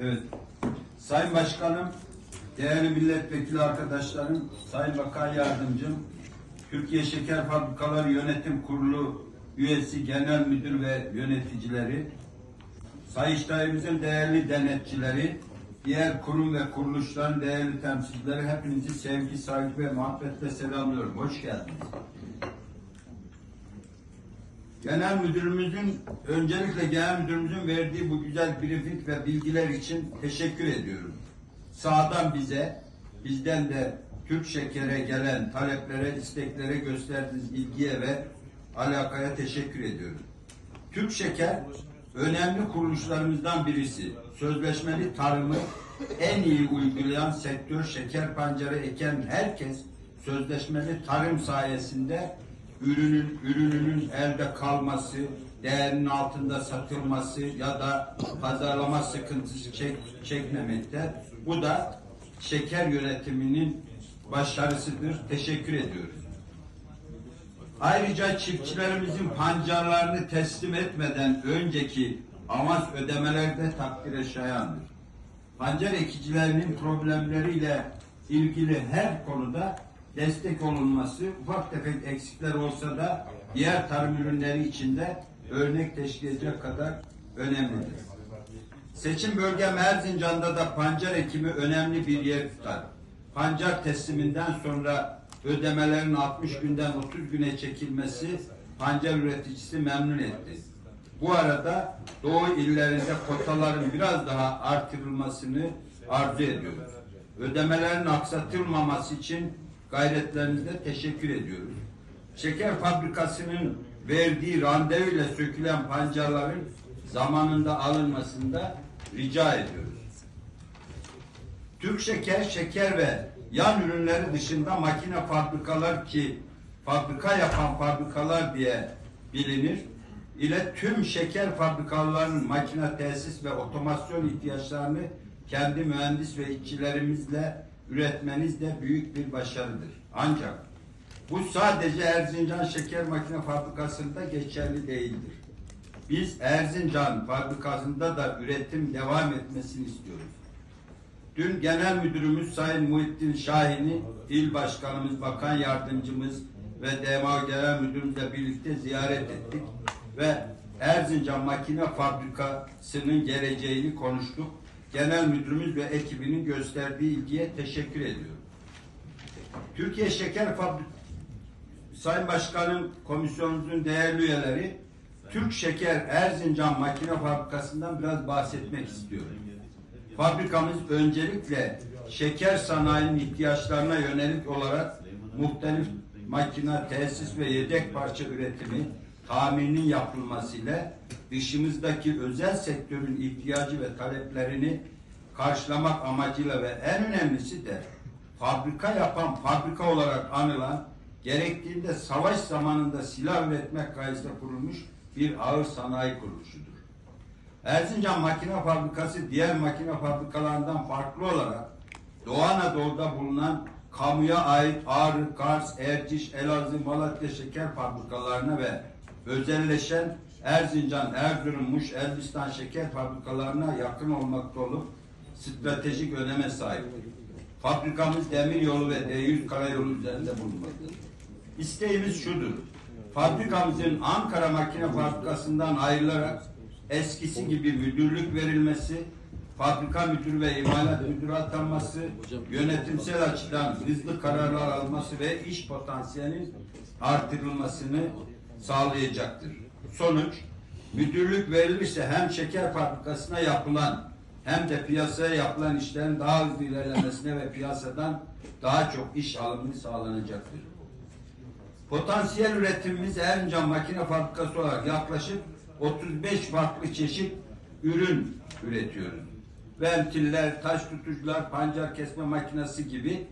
Evet. Sayın Başkanım, değerli milletvekili arkadaşlarım, Sayın Bakan Yardımcım, Türkiye Şeker Fabrikaları Yönetim Kurulu üyesi, genel müdür ve yöneticileri, Sayıştayımızın değerli denetçileri, diğer kurum ve kuruluşların değerli temsilcileri hepinizi sevgi, saygı ve muhabbetle selamlıyorum. Hoş geldiniz. Genel müdürümüzün, öncelikle genel müdürümüzün verdiği bu güzel briefing ve bilgiler için teşekkür ediyorum. Sağdan bize, bizden de Türk Şeker'e gelen taleplere, isteklere gösterdiğiniz ilgiye ve alakaya teşekkür ediyorum. Türk Şeker önemli kuruluşlarımızdan birisi. Sözleşmeli tarımı en iyi uygulayan sektör şeker pancarı eken herkes sözleşmeli tarım sayesinde ürünün ürününün elde kalması, değerinin altında satılması ya da pazarlama sıkıntısı çek, çekmemekte. Bu da şeker yönetiminin başarısıdır. Teşekkür ediyoruz. Ayrıca çiftçilerimizin pancarlarını teslim etmeden önceki avans ödemeleri de takdire şayandır. Pancar ekicilerinin problemleriyle ilgili her konuda destek olunması ufak tefek eksikler olsa da diğer tarım ürünleri içinde örnek teşkil edecek kadar önemlidir. Seçim bölgem Erzincan'da da pancar ekimi önemli bir yer tutar. Pancar tesliminden sonra ödemelerin 60 günden 30 güne çekilmesi pancar üreticisi memnun etti. Bu arada Doğu illerinde kotaların biraz daha artırılmasını arzu ediyoruz. Ödemelerin aksatılmaması için gayretlerinize teşekkür ediyoruz. Şeker fabrikasının verdiği randevu ile sökülen pancarların zamanında alınmasında rica ediyoruz. Türk Şeker, şeker ve yan ürünleri dışında makine fabrikalar ki fabrika yapan fabrikalar diye bilinir ile tüm şeker fabrikalarının makine tesis ve otomasyon ihtiyaçlarını kendi mühendis ve işçilerimizle üretmeniz de büyük bir başarıdır. Ancak bu sadece Erzincan Şeker Makine Fabrikası'nda geçerli değildir. Biz Erzincan fabrikasında da üretim devam etmesini istiyoruz. Dün Genel Müdürümüz Sayın Muhittin Şahin'i İl Başkanımız, Bakan Yardımcımız ve DMA Genel Müdürümüzle birlikte ziyaret ettik ve Erzincan Makine Fabrikası'nın geleceğini konuştuk. Genel Müdürümüz ve ekibinin gösterdiği ilgiye teşekkür ediyorum. Türkiye Şeker Fabrik Sayın Başkanım komisyonumuzun değerli üyeleri Türk Şeker Erzincan Makine Fabrikası'ndan biraz bahsetmek istiyorum. Fabrikamız öncelikle şeker sanayinin ihtiyaçlarına yönelik olarak muhtelif makine, tesis ve yedek parça üretimi, tamirinin yapılmasıyla dışımızdaki özel sektörün ihtiyacı ve taleplerini karşılamak amacıyla ve en önemlisi de fabrika yapan fabrika olarak anılan gerektiğinde savaş zamanında silah üretmek gayesinde kurulmuş bir ağır sanayi kuruluşudur. Erzincan Makine Fabrikası diğer makine fabrikalarından farklı olarak Doğu Anadolu'da bulunan kamuya ait Ağrı, Kars, Erciş, Elazığ, Malatya şeker fabrikalarına ve özelleşen Erzincan, Erzurum, Muş, Elbistan şeker fabrikalarına yakın olmakta olup stratejik öneme sahiptir. Fabrikamız demiryolu ve D100 karayolu üzerinde bulunmaktadır. İsteğimiz şudur. Fabrikamızın Ankara Makine Fabrikası'ndan ayrılarak eskisi gibi müdürlük verilmesi, fabrika müdürü ve imalat müdürü atanması, yönetimsel açıdan hızlı kararlar alması ve iş potansiyelinin artırılmasını sağlayacaktır. Sonuç, müdürlük verilirse hem şeker fabrikasına yapılan hem de piyasaya yapılan işlerin daha hızlı ilerlemesine ve piyasadan daha çok iş alımı sağlanacaktır. Potansiyel üretimimiz Erzincan Makine Fabrikası olarak yaklaşık 35 farklı çeşit ürün üretiyoruz. Ventiller, taş tutucular, pancar kesme makinesi gibi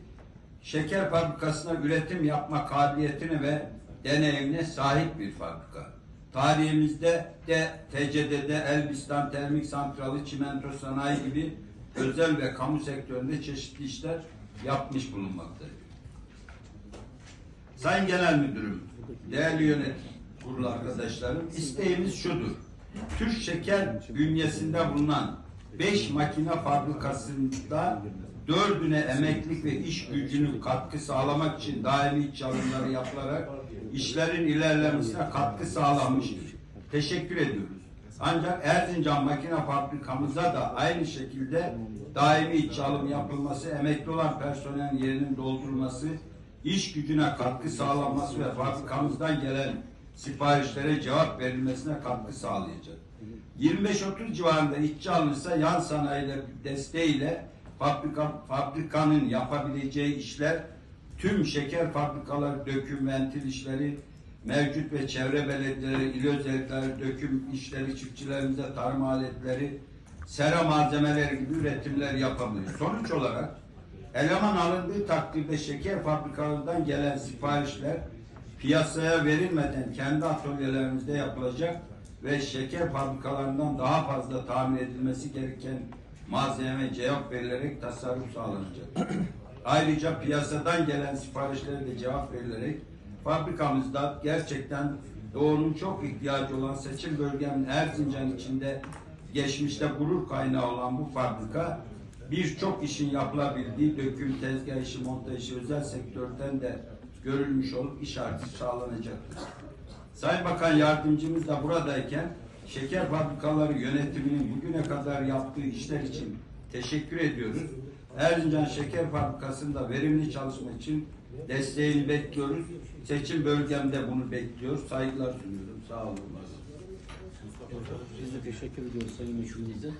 şeker fabrikasına üretim yapma kabiliyetine ve deneyimine sahip bir fabrika. Tarihimizde de TCD'de Elbistan Termik Santralı, Çimento Sanayi gibi özel ve kamu sektöründe çeşitli işler yapmış bulunmaktadır. Sayın Genel Müdürüm, değerli yönetim kurulu arkadaşlarım, isteğimiz şudur. Türk Şeker bünyesinde bulunan 5 makine fabrikasında dördüne emeklilik ve iş gücünün katkı sağlamak için daimi iç alımları yapılarak işlerin ilerlemesine katkı sağlanmıştır. Teşekkür ediyoruz. Ancak Erzincan makine fabrikamıza da aynı şekilde daimi iç alım yapılması, emekli olan personelin yerinin doldurulması, iş gücüne katkı sağlanması ve fabrikamızdan gelen siparişlere cevap verilmesine katkı sağlayacak. 25-30 civarında işçi alınırsa yan sanayiyle desteğiyle fabrika, fabrikanın yapabileceği işler tüm şeker fabrikaları, döküm, ventil işleri, mevcut ve çevre belediyeleri, il özellikleri, döküm işleri, çiftçilerimize tarım aletleri, sera malzemeleri gibi üretimler yapabilir. Sonuç olarak eleman alındığı takdirde şeker fabrikalarından gelen siparişler piyasaya verilmeden kendi atölyelerimizde yapılacak ve şeker fabrikalarından daha fazla tahmin edilmesi gereken malzeme cevap verilerek tasarruf sağlanacak. Ayrıca piyasadan gelen siparişlere de cevap verilerek fabrikamızda gerçekten doğunun çok ihtiyacı olan seçim bölgemin Erzincan içinde geçmişte gurur kaynağı olan bu fabrika birçok işin yapılabildiği döküm, tezgah işi, montaj işi özel sektörden de görülmüş olup iş artışı sağlanacaktır. Sayın Bakan Yardımcımız da buradayken şeker fabrikaları yönetiminin bugüne kadar yaptığı işler için teşekkür ediyoruz. Erzincan Şeker Fabrikası'nda verimli çalışma için desteğini bekliyoruz. Seçim bölgemde bunu bekliyoruz. Saygılar sunuyorum. Sağ olun. Biz de teşekkür ediyoruz Sayın Vekilimize.